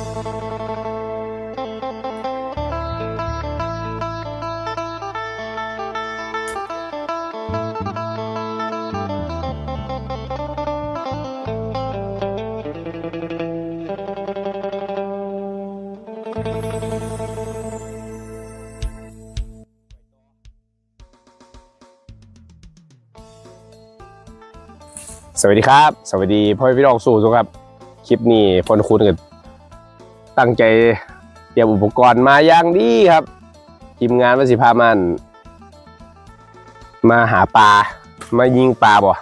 สวัสดีครับ สวัสดีพ่อพี่น้องสู่ทุกครับ คลิปนี้พลคุณกับ ตั้งใจเตรียมอุปกรณ์มาอย่างดีครับทีมงานวสิพามัน มาหาปลามายิงปลาบ่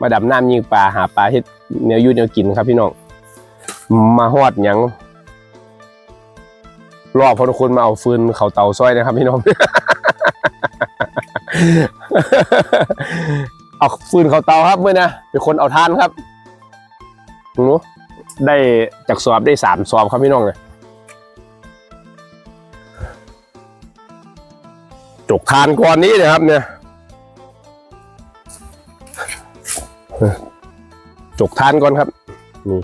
มาดับน้ำยิงปลาหาปลาเฮ็ดเนื้ออยูเนื้อกินครับพี่น้องมาฮอดหยังรอบพลคุณมาเอาฟืนเขาเตาซ้อยนะครับพี่น้อง เอาฟืนเขาเตาครับเมื่อนะเป็นคนเอาทานครับหนู ได้จากสอบได้สามสอบครับพี่น้องเลยจกทานก่อนนี้นะครับ เนี่ยจกทานก่อนครับ นี่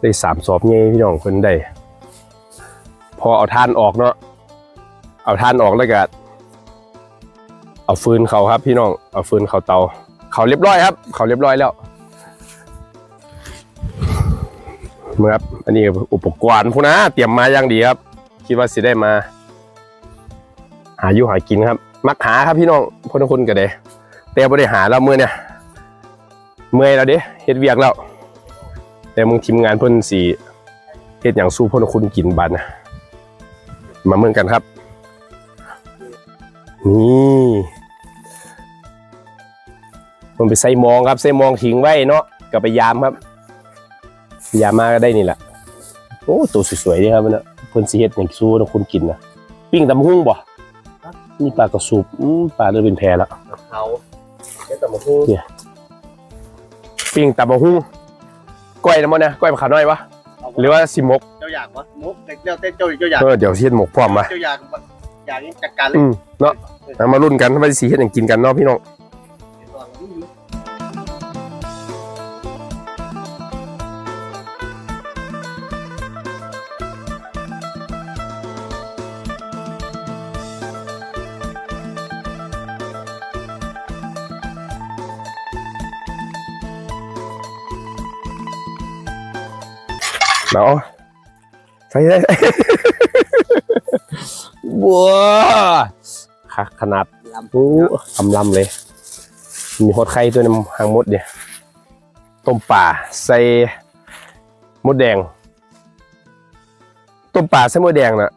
ได้สามสอบเงี้พี่น้องคนได้ พอเอาทานออกเนาะเอาทานออกแล้วก็เอาฟืนเขาครับ พี่น้องเอาฟืนเขาเตา เขาเรียบร้อยครับ เขาเรียบร้อยแล้ว มื่อครับ อันนี้อุปกรณ์พวกนะเตรียมมาอย่างดีครับ คิดว่าสิได้มา หาอยู่หากินครับ มักหาครับพี่น้องพนักคุณก็ได้แต่บ่ได้หาแล้วมือเนี่ยเมื่อยแล้วเด้เฮ็ดเวียกแล้ว แต่มึงทีมงานเพิ่นสีเฮ็ดอย่างสู้พนักคุณกินบัดนะมาเมืองกันครับ นี่มันไปใส่มองครับใส่มองทิ้งไว้เนาะก็ไปยามครับ ยามมาก็ได้นี่แหละโอ้ตัวสวยๆนี่ครับมันนะเพิ่นสิเฮ็ดอย่างสู้นะคุณกินนะปิ้งตำหุ่งบ่นี่ปลากระสูบอืมปลาเริ่มเป็นแพแล้วเขาเดี๋ยวแต่มาพูดปิ้งตำหุ่งก้อยน้ำมันนะก้อยมะขามน้อยวะหรือว่าสิหมกเจ้าอยากวะมุกเจ้าเต้นเจ้าเจ้าอยากเออเดี๋ยวสิเฮ็ดหมกพร้อมมาเจ้าอยากอยากจัดการเลยอืมเนาะเอามารุ่นกันว่าสิเฮ็ดหยังกินกันเนาะพี่น้อง เนาะใส่ได้บัวคักขนาดโอ้คำลำเลย มีหดไข่ตัวนึงหางมดเนี่ยต้มป่าใส่มดแดงต้มป่าใส่มดแดงน่ะ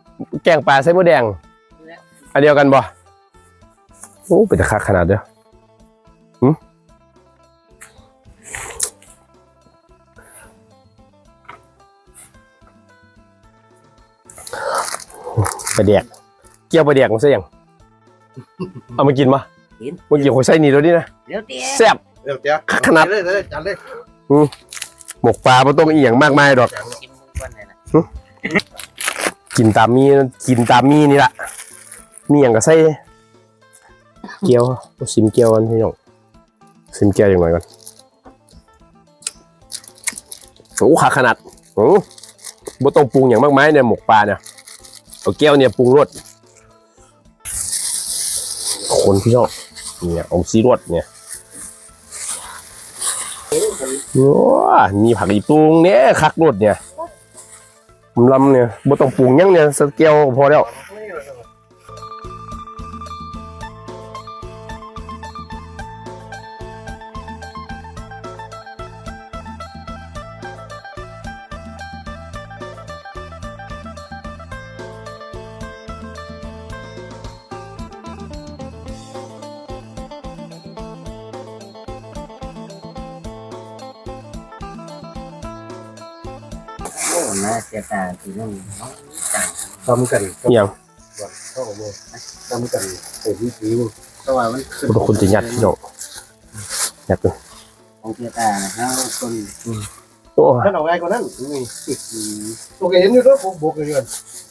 แกงป่าใส่มดแดง อันเดียวกันบ่โอ้เป็นตะคักขนาดเด้อหึ ปลาแดกเกี่ยวปลาแดกมันซะยังเอามากินมากินเมื่อกี้ผมใส่นี่ตัวนี้นะเดี๋ยวเตี้ยแซ่บ เดี๋ยวเตี้ยขนาด เลยเลยจัดเลยหมกปลาไม่ต้องอีหยังมากมายดอก กินมุกวันไหนนะกินตามมีกินตามมีนี่ละมีอย่างก็ใส่เกี๊ยวเอาซิมเกี๊ยวกันพี่น้องซิมเกี๊ยวอย่างไรก่อนโอ้ขาขนาดโอ้บ่ต้องปรุงอย่างมากมายเนี่ยหมกปลาเนี่ย เอาแก้วเนี่ยปรุงรสคนพี่น้อบเนี่ยเอาซีรสเนี่ยโอ้มีผักอีตุงเนี่ยคักรสเนี่ยลำเนี่ยบ่ต้องปรุงยังเนี่ยสเกลพอแล้ว ทีนึงจังทำกันอหย่างเข้ามาทำกันโอ้ยผิวเพราะว่ามันบ่ต้องคุณจะยัดพี่น้องยัดเลยของเสียตานะคนโอ้ท่านเอาไงก็นั่นตัวเห็นอยู่ด้วยพวกบวกกัน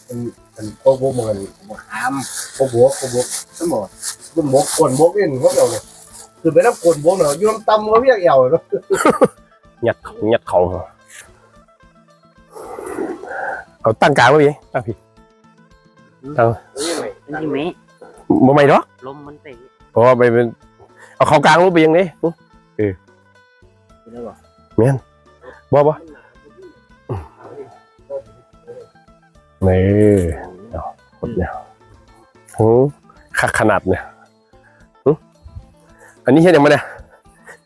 เป็นเป็นพวกบวกมันบขามพวกบวกพวกบวกสมบูรณ์รุ่นบวกกวนบวกเองเขาเดียวเลยคือไปน้ำกวนบวกเนาะยุ่งตำเขาเรียกเอวเนาะยัดเขายัดเขา เอาตั้งกลางไว้พี่ตั้งพี่ตั้งมันที่เมะบ่ไม่หรอกลมมันเตะเพราะว่าไปเป็นเอาเข้ากลางรูปไปยังไงได้บ่บ่บ่นี่เอาหมดเนี่ยโอ้ขักขนาดเนี่ยหึอันนี้เฮ็ดยังไงเนี่ย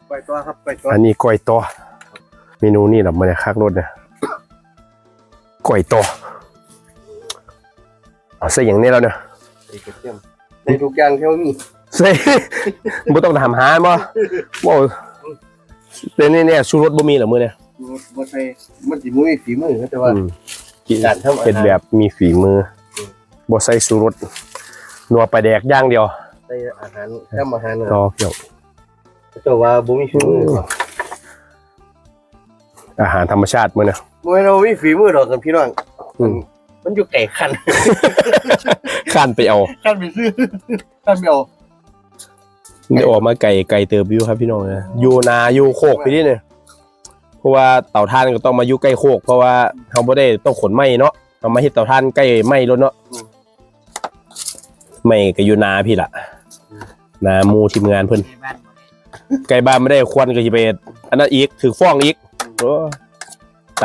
ไปตัวครับไปตัวอันนี้ก้อยตัวเมนูนี่แบบมันเนี่ยคักรสเนี่ย ก้อยตัวเอาใส่อย่างนี้แล้วเนี่ยใส่กระเทียมในทุกอย่างที่ว่ามีใส่บ่ต้องทำหาบ่บ่แต่นี่เนี่ยชูรสบ่มีเหรอมื้อเนี่ยบ่ใส่มันสิมือฝีมือแต่ว่าอืมกินการทำอาหารเป็นแบบมีฝีมือบ่ใส่ชูรสนัวปลาแดกอย่างเดียวใส่อาหารทำอาหารก็เกี่ยวแต่ว่าบ่มีฝีมืออาหารธรรมชาติมื้อเนี่ย บ่แม่นว่ามีฝีมือดอกกันพี่น้องอืม มันอยู่ไก่คัน ข้านไปเอาคันไปซื้อคันไปเอาได้ออกมาไก่ไก่เติบอยู่ครับพี่น้องนะอยู่นาอยู่โคกไปนี่เนี่ยเพราะว่าเต่าท่านก็ต้องมาอยู่ใกล้โคก เพราะว่าเขาบ่ได้ต้องขนไม้เนาะเอามาเฮ็ดเต่าท่านใกล้ไม้รถเนาะไม้ก็อยู่นาพี่ล่ะนาหมู่ทีมงานเพิ่นในบ้านไก่บ้านไม่ได้ควนก็สิไปอันนั้นอีกถือฟ้องอีกโอ้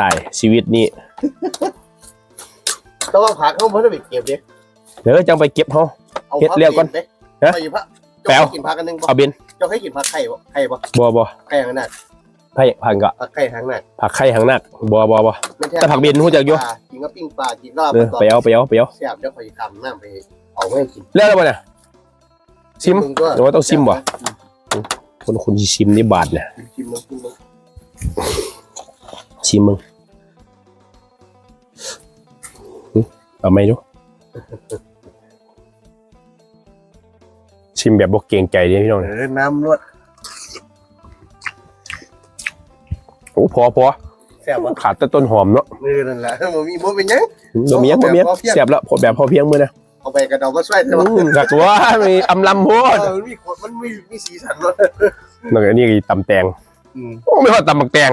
ตายชีวิตนี้แต่ว่าผักเขาบ่ได้ไปเก็บเด้เดี๋ยวจังไปเก็บเฮาเอาเฮ็ดผักเรียกก่อนเด้ฮะ ไปอยู่พระแปลวเจ้าเคยกินผักกันนึงบ่เอาเบนเจ้าเคยกินผักไข่บ่ไข่บ่บ่บ่ไข่ทางนั้นไผ่พันก็ผักไข่ทางนั้นผักไข่หางนักบ่บ่บ่ไม่ใช่แต่ผักเบนรู้จักอยู่ กินกับปิ้งปลากินลาบเออไปเอาไปเอาไปเอาแซ่บเดี๋ยวคอยตำน้ำไปเอาไว้ให้กินเลิกแล้วบ่เนี่ยชิมมึงก็หรือว่าต้องชิมวะคนคุณสิชิมนี่บาทเนี่ย ชิมมึงชิมมึง ชิมมึงหึเอาไหมดู ชิมแบบบกเกรงใจดิพี่น้องเออน้ำรวดโอ้พอพอแซ่บวะขาดแต่ต้นหอมเนาะเออนั่นแหละมันมีบ่เป็นหยังบ่มีหยังบ่มีหยังพอเพียงเสียบแล้วพอแบบพอเพียงมือนะเอาไปกระเดามาช่วยใช่ไหมอืมกักว่ามีอำลำโพดเออมันมีขวดมันมีมีสีสันวะนั่นก็นี่ก็ตำแตงอืมโอ้ไม่ว่าตำบักแตง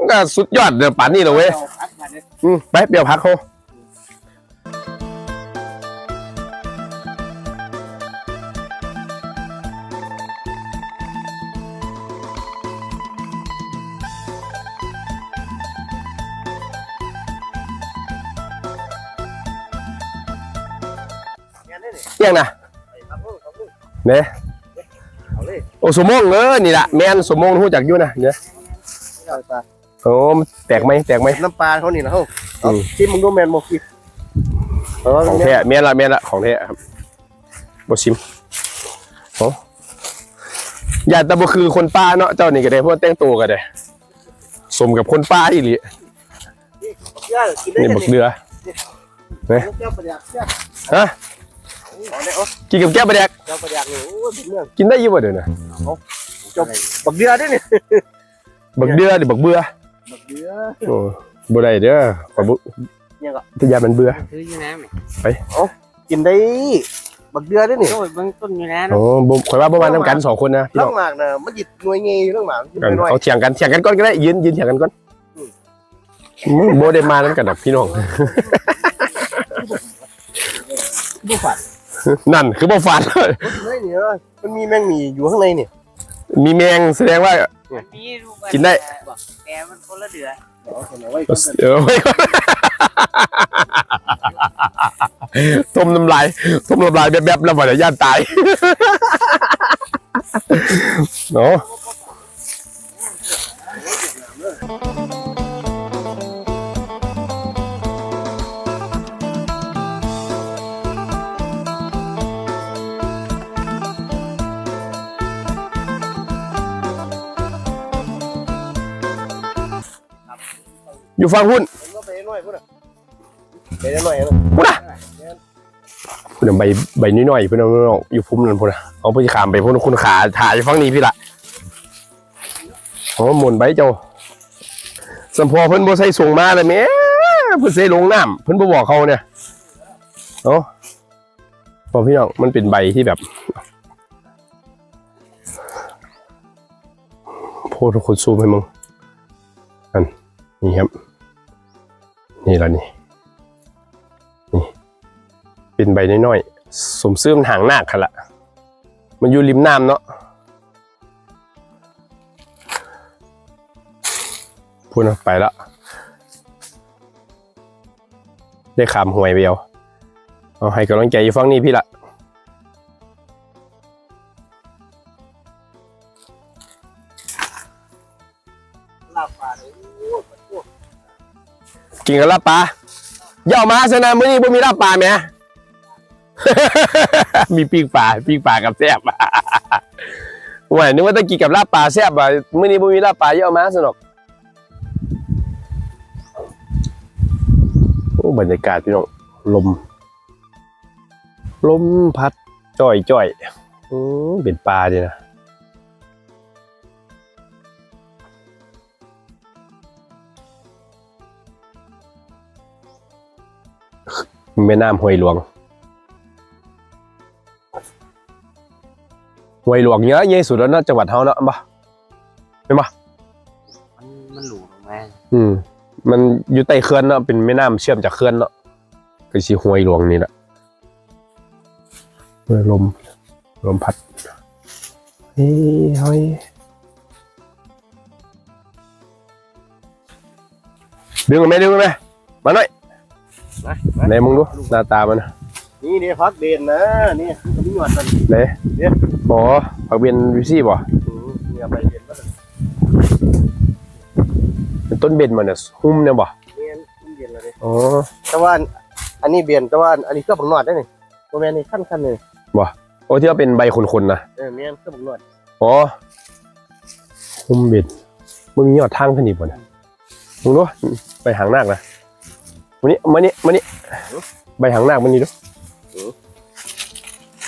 มันก็สุดยอดเดี๋ยวป่านนี้เลยเว้ยเอาพักมาเนี่ยอืมไปเปรี้ยวพักเขาเที่ยงนะเนี่ยเอาเลยโอ้สมมงเออนี่แหละแมนสมมงรู้จักอยู่นะเนี่ยเอาปลา โอ้มันแตกไหมแตกไหม น้ำปลาเขานี่นะเฮาอืเอามชิมมึงดูแมนบ่คิดเออของแท้แมนละแมนละของแท้ครับบชิมโอ้อย่าแต่บ่คือคนป้าเนาะเจ้านี่ก็ได้เพราะว่าแต่งตัวก็ได้สมกับคนป้าอีหลีเยอะกินได้นี่แค่บักเดือเจ้าประหยัดเจ้าฮะเอาเลยเอากินกับแก้วปลาแดกเจ้าประหยัดนี่โอ้ยเป็นเรื่องกินได้อยี่บ่เดี๋ยวนะจบบักเดือได้เนี่ยบักเดือดิบักเบื่อ บักเดือโอ้บ่ได้เด้อขอยบ่ยังก็ทยามันเบื่อซื้ออยู่น้ำเนี่ยกินได้บักเดือได้เนี่ยโอ้ยเบื้องต้นอยู่นะโอ้บ่ข่อยว่าบ่มานํกันสองคนนะพี่เรื่น้อองงหมากนะมันหยิบหน่วยเงยเรื่องหมากกันน้อยเอาเถียงกันเถียงกันก่อนก็ได้ยืนยืนเถียงกันก่อนมึงบ่ได้มานํกันดอกพี่น้องดูฝันนั่นคือบ่ฟันเฮ้ยเนี่ยมันมีแมงหมี่อยู่ข้างในเนี่ยมีแมงแสดงว่า มีลูกกินได้ บอกแกมันคนละเดือเดี๋ยวเอาไว้ก่อนเออไว้ก่อนต้มน้ำลายต้มน้ำลายแบบๆแล้วบ่ได้ย่านตายเนาะ อยู่ฟังหุ้นผมก็ไปหน่อยพุ่นอะไปหน่อยนะพุ่นอะพุ่นนะใบใบน้อยๆพุ่นนะน้องอยู่พุ่มนั่นพุ่นนะเอาไปขามไปพุ่นคุณขาถ่ายอยู่ฟังนี้พี่ละโอ้หมุนใบเจ้าสัมพอเพิ่นบ่ใส่ส่งมาเลยแหม่เพิ่นใส่ลงน้ำเพิ่นบ่บอกเขาเนี่ยเนาะพอพี่น้องมันเป็นใบที่แบบโพดทุกคนซูมให้มึงอันนี่ครับ นี่ละนี่นี่เป็นใบน้อยๆสมซื้อมันหางหน้าค่ะละมันอยู่ริมน้ำเนาะพูดไปละได้ขามหวยไปเอาเอาให้กำลังใจอยู่ฟังนี่พี่ละ กินกับลาบปลาอย่าเอามาซะนะมื้อนี้บ่มีลาบปลาแหม มีปิ้งปลาปิ้งปลากับแซ่บว่านึกว่าต้องกินกับลาบปลาแซ่บอะมื้อนี้บ่มีลาบปลาอย่ามาซะหรอกโอ้บรรยากาศพี่น้องลม ลมพัดจ่อยจ่อยอือเป็นปลาดีนะ แม่น้ำห้วยหลวงห้วยหลวงเยอะเยอะสุดแล้วเนอะจังหวัดเฮาเนาะบ่มันมันหลูลงมาอืม มันอยู่ใต้เขื่อนเนาะเป็นแม่น้ำเชื่อมจากเขื่อนเนาะก็สิห้วยหลวงนี่แหละเออลมลมพัดเฮ้ยเฮ้ยดึงกันไหมดึงกันไหมมาหน่อย นะไหนมึงดูหน้าตามันนะนี่เนี่ยพักเดนนะนี่มันก็มีหนวดมันไหนอ๋อผักเบียนวิซี่บ่อืมเนี่ยใบเดนมันเป็นต้นเบ็ดมันเนี่ยหุ้มเนี่ยบ่เนี่ยมันเดนเลยอ๋อแต่ว่าอันนี้เบียนแต่ว่าอันนี้เครื่องบังนวดได้นี่โมแมนนี่ขั้นขั้นเลยโอ้ที่ว่าเป็นใบคนๆนะเออเมียนเครื่องบังนวดอ๋อหุ้มเบ็ดมันมียอดทางขึ้นอีกบ่เนี่ยมึงดูใบหางนาคนะ มานี่มานี่มานี่ใบหางนาคมันนี่ดู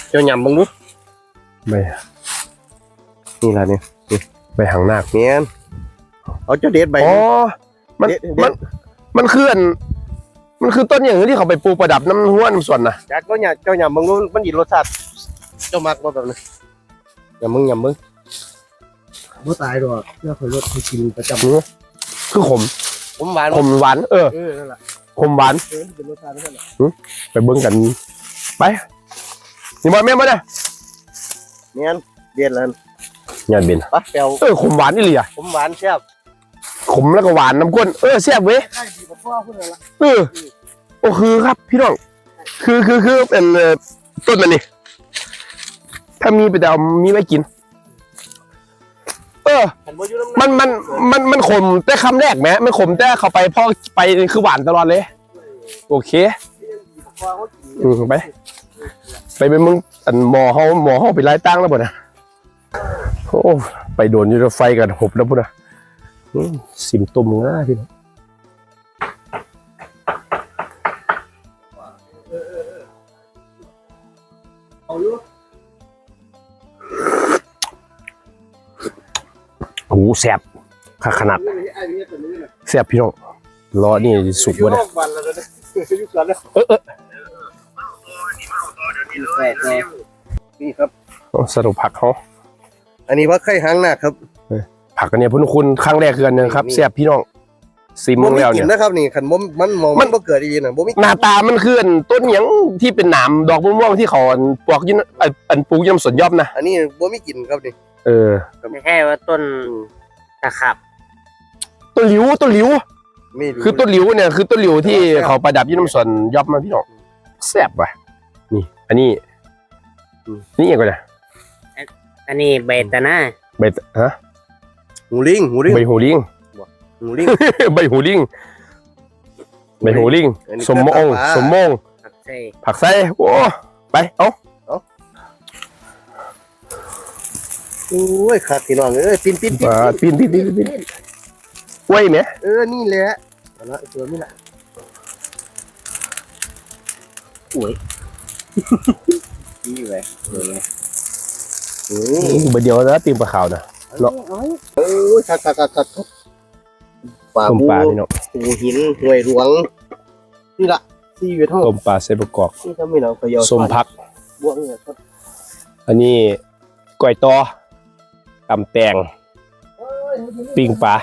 เจ้าหยำบังดูใบนี่แหละนี่ใบหางนาคเมียนเอาเจ้าเด็ดใบอ๋อมันเด็ดมัเด็นดมันคืออันมันคือต้นอย่างที่เขาไปปลูกประดับน้ำห้วนำส่วนนะจากก็เนี่ยเจ้าหยำบังดูมันหยิรสชาติเจ้ามักว่าแบบนี้หยำมึงหยำมึงบ่ตายดอกเพื่อคอยรสให้กินประจำคือขมผมหวานขมหวานเออเออนั่นแหละ ขมหวานเออเป็นรสชาตินั่นแหละไปเบิ้งกัน ไปนี่มาแม่มาเนี่ยเมียนเด็ดแล้วงานเบนปัดแปวเออขมหวานนี่เลยอะผมหวานแซ่บขมแล้วก็หวานน้ำข้นเออแซ่บเว้ยใช่ดีกว่าพ่อพูดเลยละเออโอ้คือครับพี่น้องคือคือคือเป็นเอ่อต้นมันนี่ถ้ามีไปแต่เอามีไว้กิน เออหันบ่อยู่น้ำมันมันมันมันขมแต่คำแรกไหมมันขมแต่เข้าไปพอไปนี่คือหวานตลอดเลย โอเคพ่อเขากินอืมไป ไปเป็นมึงอันหมอเขาหมอเขาไปไล่ตั้งแล้วบ่นะโอ้ไปโดนอยูรถไฟกันหบแล้วพุ่นนะอืมสิมตุ่มง่ายพี่น้อง แสบขขนาดไอ้เนี่ยตัวนี้น่ะแสบพี่น้องรอนี่สุกอยู่วะโรเนี่ยควันแล้วนะอยู่กันแล้วเออเออแปลกแปลกนี่ครับเอาสรุปผักเขาอันนี้ว่าไข่หางหนักครับ ผักกันเนี่ยพุ่นคุณครั้งแรกคืออันหนึงครับนี่แสบพี่น้องซิมบ่มึงมีแล้วกิเนี่นยนะครับนี่ขันบ่มันมองมัมันนบ่เกิดอีน่ะบ่มีหน้าตามันคืออันต้นหยังที่เป็นหนามดอกม่วงๆที่เขาอันปลอกอยินอันอันปลูกอยำสวนยอบนะอันนี้บ่มีกินครับนี่ เออ ไม่ใช่ว่าต้นตะขับ ต้นหลิวต้นหลิวมีดูคือต้นหลิวเนี่ยคือต้นหลิวที่เขาประดับอยี่น้ำสวนยอบมาพี่น้องแซ่บว่ะนี่ อันนี้นี่ยังไงนะอันนี้เบตาน่าใบฮะหูลิงหูลิงใบหูลิงหูลิงใบหูลิงใบหูลิงอันนี้สมโมงกระตาปลาสมโมงผักเซ่ผักไส้โอ้ไป เอา โอ้ยขาดพี่น้องเอ้ยปินปินปินอ่าปีนปีนปีนปีนไว้ไหมเออนี่แหละเอาละตัวนี้แหละนี่ไว้เอออืมใบเดียวนะตีมปลาขาวนะเนาะโอ้ยคักคักคักคักปลาต้มบูปลาพี่น้องหูหินห่วยหลวงนี่ล่ะที่อยู่ท้องต้มปลาใส่ประกอบนี่ทำให้เราขยอสมพักบวกเนี่ยครับอันนี้ก้อยตอ ตำแตงปิ้งปลา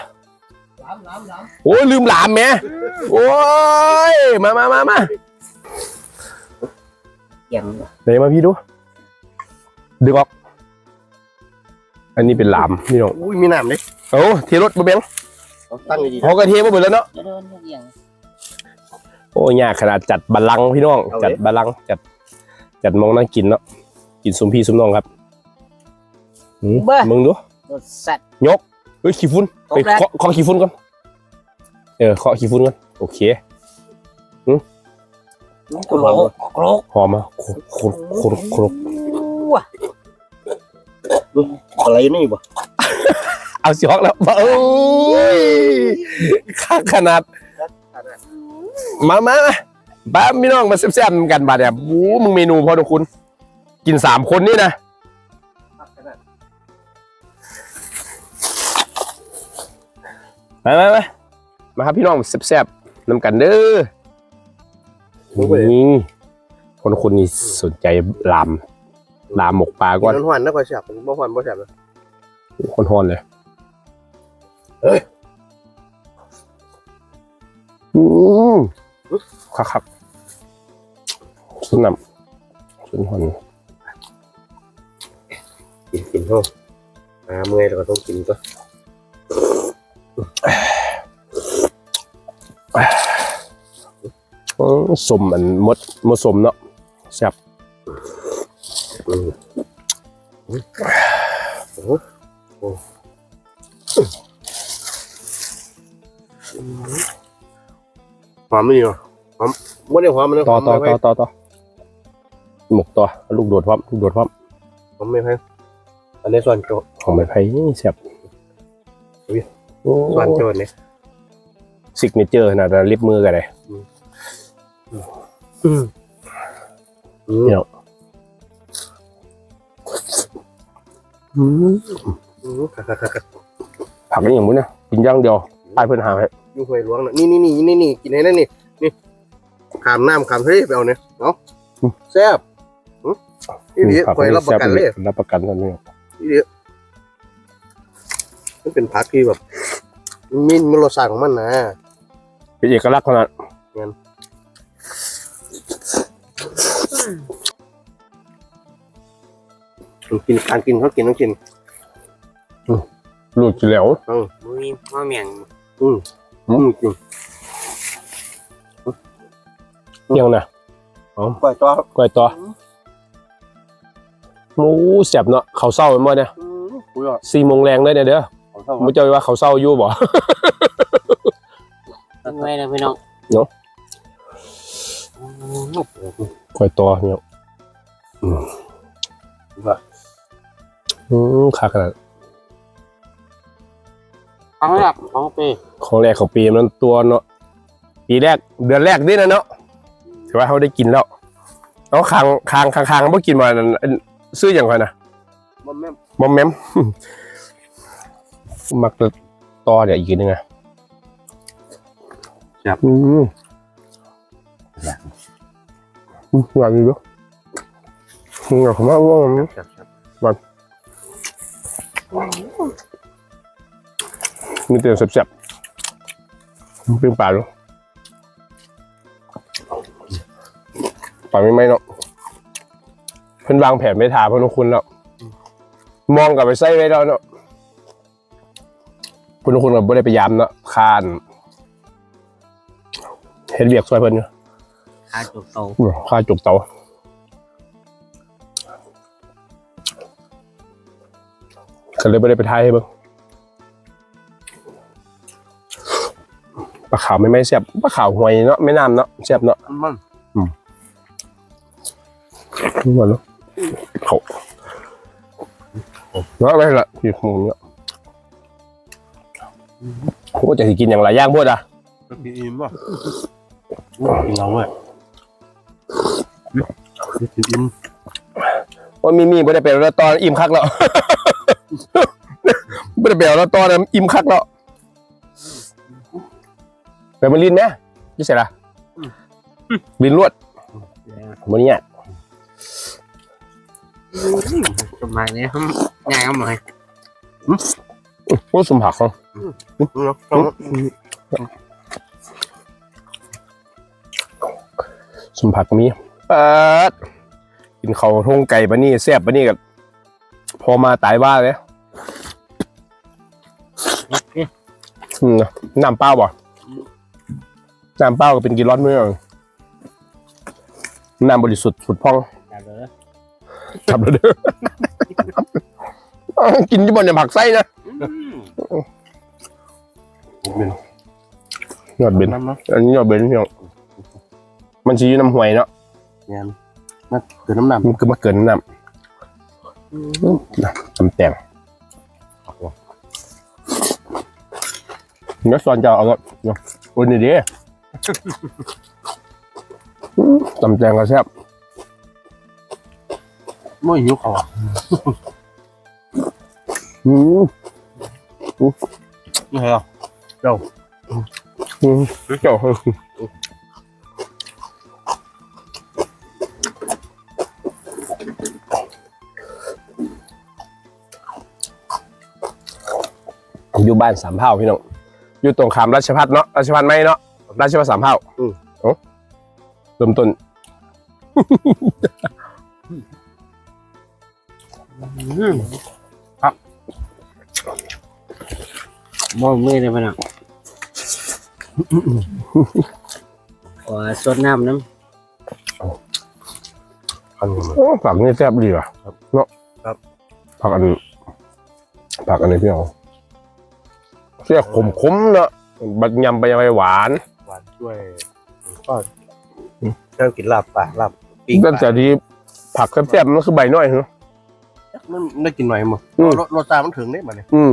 หลามหลามหลามโอ้ยลืมหลามแหม่โอ้ยมามามามาเกี่ยงไหนมาพี่ดูดึงออก อันนี้เป็นหลามพี่น้องอุ้ยมีน้ำเลยโอ้เทรถมาเบงเอาตั้งดีๆเขากระเทียมมาหมดแล้วเนาะจะโดนเกี่ยงโอ้ยากขนาดจัดบัลลังก์พี่น้อง จัดบัลลังก์จัด จัดมองนั่งกินเนาะกินสมพี่สมน้องครับ หืมมึงดูรสสัตว์เฮ้ยขี้ฟุ้นตบไปแล้ว เคาะเคาะขี้ฟุ้นก่อนเออเคาะขี้ฟุ้นก่อนโอเคโกรกโกรกหอมอะโคโคโคโคว้าอะไรนี่บ่เอาสิฮอกแล้วโอ้ยข้างขนาด มามามาบ้าพี่น้องมาแซ่บๆกันบาดเนี่ยโอ้มึงเมนูพอทุกคุณ กินสามคนนี่นะ มามามามาครับพี่น้องแซ่บๆนำกันเด้อนี่คนคนนี้สนใจลามลามหมกปลาก่ก่ออนนหวานนะก่อนแซ่บบ่หวานบ่แซ่บเลยคนฮอนเลยเฮ้ยอืมครับครับชุนนำชุนฮอนกินกินเท่าอ่าเมื่อยแล้วก็ต้องกินก็ อืมสมอันมดมดสมเนาะแซ่บหอมไม่ดีหรอหอมไม่ได้หอมมันเลยต่อต่อหมไม่ต่อต่อต่อหมกต่อลูกโดดพร้อมลูกโดดพร้อมหอมไม่แพงอันนี้ส่วนโจของไม้ไผ่แซ่บอุ๊ยโอ้ ส่วนโจเนี่ยซิกเนเจอร์นะแต่ลิปมือกันเลยอืมอืมเนี่ยอืมอืมค่ะค่ะค่ะค่ะผักนี่อย่างมุ้นเนี่ยกินย่างเดียวใต้เพื่อนหาให้ยุ่งหวยหลวงน่ะนี่นี่นี่นี่นี่กินให้นั่นนี่นี่ขามน้ำขามทะเลไปเอาเนี่ยเอาแซ่บอืมนี่ดีผักหวยรับประกันเลยแซ่บรับประกันตอนนี้นี่ดีมันเป็นผักที่แบบ มีมีรสชาติของมันนะเป็นเอกลักษณ์ขนาดกินการกินเขากินต้องกินหลุดอยู่แล้วเออมุ้ยมะเมียงอืมอืมกินเที่ยงนะปล่อยตัวก้อยต่อหมูแซ่บเนาะเขาวเศร้าไปหมดเนี่ยอืมคุยอะสี่โมงแรงเลยเนี่ยเด้อ ของเท่ามึงจะว่าเขาวเศร้าอยู่บ่ตั้งไว้นะพี่น้องเนาะก้อยต่อเนี่ยอืมขาขนาดครั้งแรกของปีของแรกของปีมันตัวเนาะปีแรกเดือนแรกนี่นะเนาะถือว่าเขาได้กินแล้วเอาคางคางคางคางไม่กินมาอันอันซื้ออย่างไรนะมันแม่มอมแมม มักจะต่อเดี๋ยวอีกนึงไงครับอืมอืมหวานดีด้วยอืมผมว่าว่ามันครับครับมีแต่แซ่บๆเป็นปลาด้วยปลาไม่ไหมเนาะเพิ่นวางแผนไม่ทาเพิ่นคุณแล้วมองกลับไปใส่ไว้แล้วเนาะ เพิ่นคุณกับบ่ได้ไปยามเนาะคานเฮ็ดเวียกช่วยเพิ่นอยู่ข้าจุกโตค่าจุกเตาก็เลยไม่ได้ไปทายให้เบิ่งปลาขาวไม่ไม่แซ่บปลาขาวหวยเนาะไม่น้ำเนาะแซ่บเนาะมันทุกวันเนาะเขาเนาะอะไรล่ะอยู่มุมเนาะ ผมก็จะสิกินอย่างไรย่างพวดอะกินอิ่มป่ะกินเราเว้ยกินอิ่มว่ามีมีไม่ได้เปลแล้วตอนอิ่มคักแล้วไม่ได้เปลแล้วตอนนั้นอิ่มคักแล้วไปมันลิ้นนะยี่เสร็จละลิ้นลวดมันเนี่ยสมัยนี้ง่ายเอาหน่อ ยโอ้สมผักเขาเนาะสมผักมีเปิดกินเขาวทงไก่ปะนี่แซ่บปะนี่กับพอมาตายบ้าเลยโอเคอืมน้ำเปล่าบ่น้ำเปล่าก็เป็นกินร้อนไม่เอาน้ำบริสุทธิ์สุดพองจับเลยจับเลยเด้อกินที่บนเนี่ยผักไส้นะ อืมยอดเบนน้ำเนาะอันนี้ยอดเบนพี่น้องมันชีอยู่น้ำห่วยเนาะเนี่ยมันเกิดน้ำหนักมันคือมาเกินน้ำนะจำแตงเนื้อซอนจะเอาก็เนาะวันนี้ดีจำแตงก็แซ่บไม่หิวเขาอะอืม ไม่เหรออืมเจ้าอยู่บ้านสามเผ่าพี่น้องอยู่ตรงขามราชพัฒเนาะราชพัฒไหมเนาะราชพัฒสามเผ่าโอ้เริ่มต้นอืม มองมือเลยพี่น้องขอสดน้ำน้อันนี้โอ้ผักนี่แซ่บดีว่ะเนาะครับ ผักอันผักอันนี้พี่น้องเสียขมขมๆเนาะบัดยำไปยังไงหวาน หวานช่วยก็เจ้ากินลาบป่าลาบปิ้งตั้งแต่ที่ผักแซ่บๆมันคือใบน้อยเหรอมันได้กินหน่อยมั้งอืมรสรสชาติมันถึงได้มาเนี่ยอืม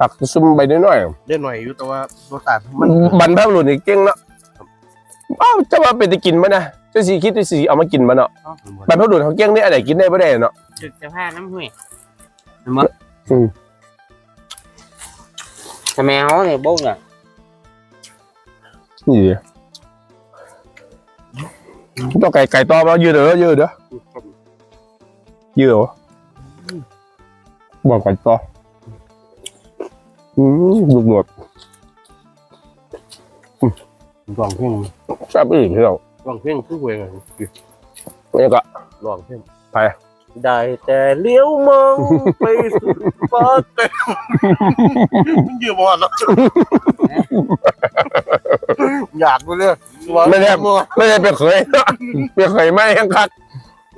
ผักซุ่มใบน้อยได้หน่อยอยู่แต่ว่ารสชาติๆมัมันนบรรพบุรุษนี่เก่งเนาะอ้าวจะว่าเป็นตะกินมั้ยนะเจะสีคิดจะสีเอามากินมันเนาะบรรพบุรุษเขาเก่งนี่อะไรกินได้ไม่ได้เนาะำดึกจะผ้าน้ำห้วยเห็นไหมอืม ทำไมเขาเนี่ยโบ้งอะนี่ดิต้องไก่ไก่ตอมายืดเด้อยืดเด้อยืดเหรอบอกไก่ตอ อืมลูกหนวดลองเพ่งแซ่บอีกพี่เราลองเพ่งคือเวงนี่ก็ลองเพ่งไปได้แต่เลี้ยวมองไปสุดฟ้าเต็มมันยืมบอลแล้วอยากไปเลยไม่ได้ไม่ได้ไปเคยเนาะไปเคยไม่ยังคัก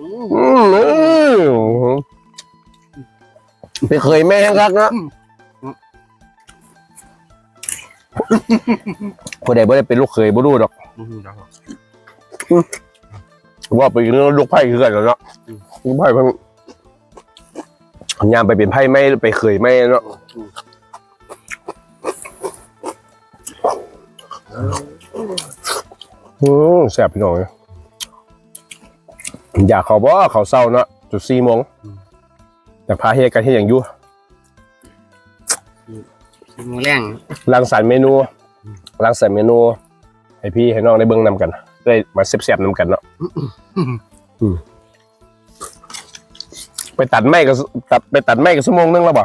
อืมอืมเออไปเคยแม่งคักเนาะ ผู้ใดบ่ได้เป็นลูกเคยบ่รู้ดอกว่าไปเรื่องลูกไพ่คือกันแล้วเนาะลูกไพ่เพิ่งยามไปเป็นไพ่ไม่ไปเคยไม่เนาะอืมแซ่บพี่น้องเนี่ยอยากเขาบ่เขาเศร้าเนาะจุดสี่โมงแต่พาเฮดกันที่อย่างอยุ่ มือแรงรังสรรค์เมนูรังสรรค์เมนู ให้พี่ให้น้องได้เบิ่งนำกัน ได้มาเสียบๆนำกันเนาะอืมไปตัดไม้ก็ตัดไปตัดไม้ก็ชั่วโมงนึงแล้วบ่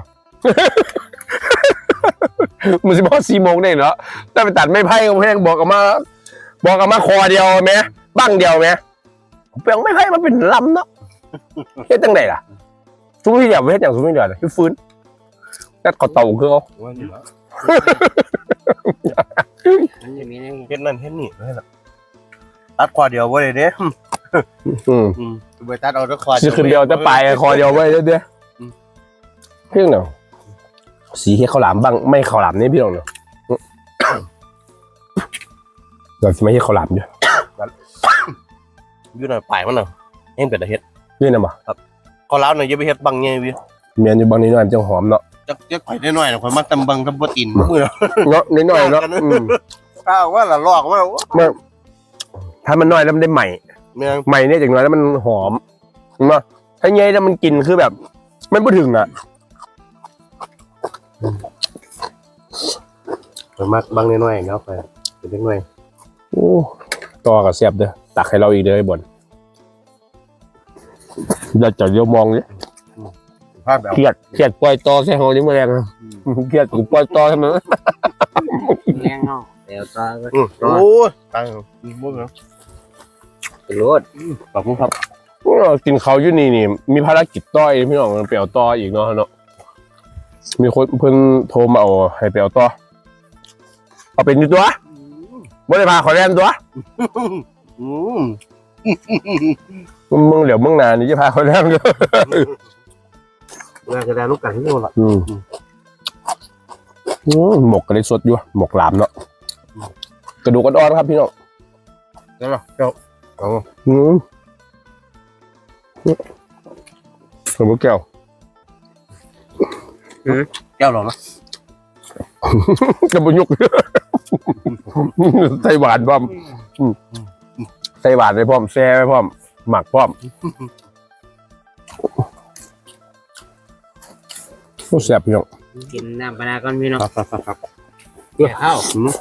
มันสิบอกสี่โมงได้เนาะแต่ไปตัดไม้ไผ่ก็แพงบอกกับมา บอกกับมาคอเดียวไหมบ้างเดียวไหมเปลืองไม้ไผ่มันเป็นลำเนาะเฮ็ดจังไดล่ะซุ้มที่เดียวเฮ็ดอย่างซุ้มที่เดียวเลยคือฟื้น นัดขอเต่าคือเขาว่านี่แล้วมันจะมีอะไรเฮ็ดนั่นเฮ็ดนี่เลยล่ะตัดขวาเดียวไว้เลยเด้อืมอืมไปตัดเอาแตะขวาสิขึ้นเดียวจะไปคอเดียวไว้เด้อเด้ออืมเพียงเนาะสีเฮ็ดข้าวหลามบ้างไม่ข้าวหลามนี่พี่น้องเนาะเราจะไม่ใช่ข้าวหลามอยู่อยู่หน่อยปลายมันเนาะเอ็งเป็นตะเฮ็ดยื่นนะบ่ขอเล้าหน่อยอย่าไปเฮ็ดบังเงี้ยวิเมียนอยู่บางนิดหน่อยมันจังหอมเนาะ จักจักไข่ได้หน่อยนะข่อยมาตำบังตำบ่ตีนมือเนาะนิดหน่อยเนาะอืมข้าวว่าละลอกว่าถ้ามันน้อยแล้วมันได้ใหม่ แม่งใหม่เนี่ยจากน้อยแล้วมันหอมเนาะถ้าเงี้ยแล้วมันกินคือแบบ มันไม่ถึงอะข่อยมักบังน้อยๆเนาะไปเป็นเล็กน้อยโอ้ต่อกับเสียบเด้อตักให้เราอีกเด้อไอ้บนอย่าจะเลี้ยวมองเลย ภาพแบบเครียดเครียดปล่อยต่อใส่หอนี่มาแรงนะเครียดกูปล่อยต่อทำไมแรงเนาะเดี๋ยวตาก็อืมโอ้ยตายบ่เนาะกระโดดขอบคุณครับเออกินเขาวอยู่นี่นี่ มีภารกิจต่ออีกพี่น้องไปเอาต่ออีกเนาะเนาะมีคนเพิ่นโทรมาเอาให้ไปเอาต่อเอาเป็นอยู่ตัวบ่ได้พาขอแลนตัวอืมมึงเหลียวมึงนานนี่จะพาเขาแลนก็ งานกระดานลูกกันที่นี่หมดละอืมอืมหมกก็ได้สดอยู่หมกหลามเนาะกระดูกอ่อนๆครับพี่น้องแล้วก็เจ้าเอาอืมสมมติแก้วแก้วหรอนะจะบุญยุกใส่หวานพร้อมอืมใส่หวานไปพร้อมแซ่ไปพร้อมหมักพร้อม โอ้แซ่บพี่น้องกินน้ำปลาร้าก่อนพี่น้องครับครับครับเกี่ยวข้าวอืม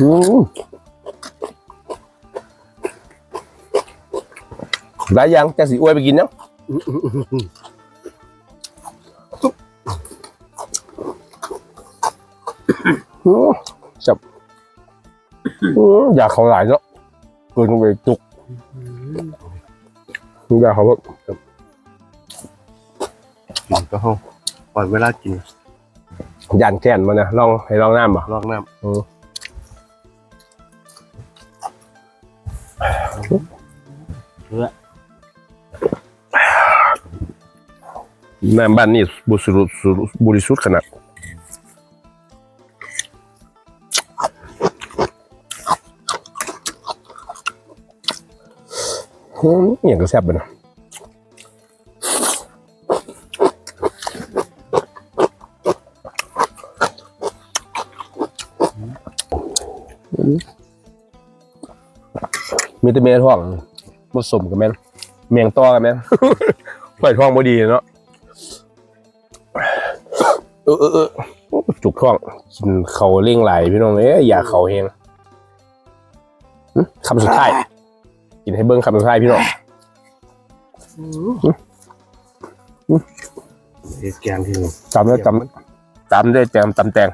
อืมได้ยังจะสิอวยไปกินยังอื มแซ่บอืมอยากเขาหลายเนาะเกินไปจุกอยากเขาแบบกินก็ห้องปล่อยเวลากินยันแก่นมาเนี่ยลองให้ลองน้ำบ่ลอกน้น้ำบ้านนี่บริสุทธิ์บริสุทธิ์ขนาด อืมอหย่างก็แซ่บไปนะมีแต่เมียท้องผสมกับแม่นเมียงต่อกับแม่นปล่อยท้องบ่ดีเนาะเออเออเออจุกท้องกินเขาวเร่งไหลพี่น้องเอ้ยอย่าเขาเฮงหึคำสุดท้าย กินให้เบิ้งคำสุดท้ายพี่น้องำเด็ดแกงที่นี่จำได้จำจำได้แจมตำแตง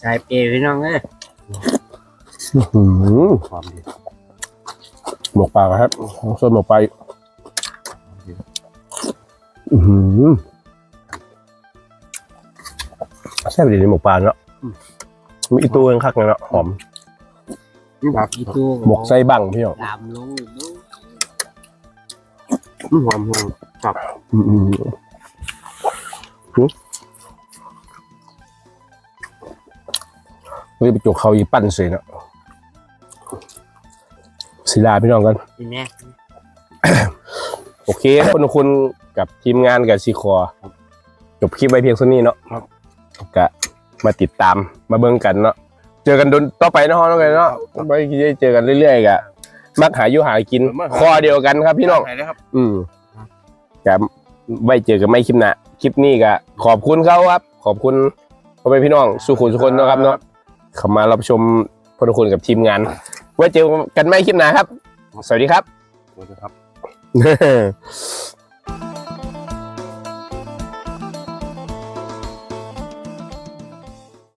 สายเปย์พี่น้องเอ้ยอื้อหือความดีหมกปลาครับส่วนหมกปลาอีกอือหือ แซ่บดีในหมกปลาเนาะมีอีตัวเองคักเลยเนาะหอมครับอีตู้หมกไส้บังพี่น้องตามลงอีกดูอืมหอมหอมครับอืมอืมหึนี่ไปจุกเขาอีปั้นเสียเนาะศิลาพี่น้องกันกินแน่โอเคคนทุกคนกับทีมงานกับซีคอจบคลิปไว้เพียงเท่านี้เนาะ ก็มาติดตามมาเบิ่งกันเนาะเจอกันดนต่อไปเนาะน้องกันเนาะไปเจอกันเรื่อยๆกะมักหาอยู่หากินคอเดียวกันครับพี่น้องไหนนะครับอืมจะไว้เจอกันไม่คลิปหน้าคลิปนี้ก็ขอบคุณเขาครับ ขอบคุณพ่อแม่พี่น้องสุขุมสุคนเนาะครับเนาะเข้ามารับชมพวกทุกคนกับทีมงานไว้เจอกันไม่คลิปหน้าครับ สวัสดีครับสวัสดีครับ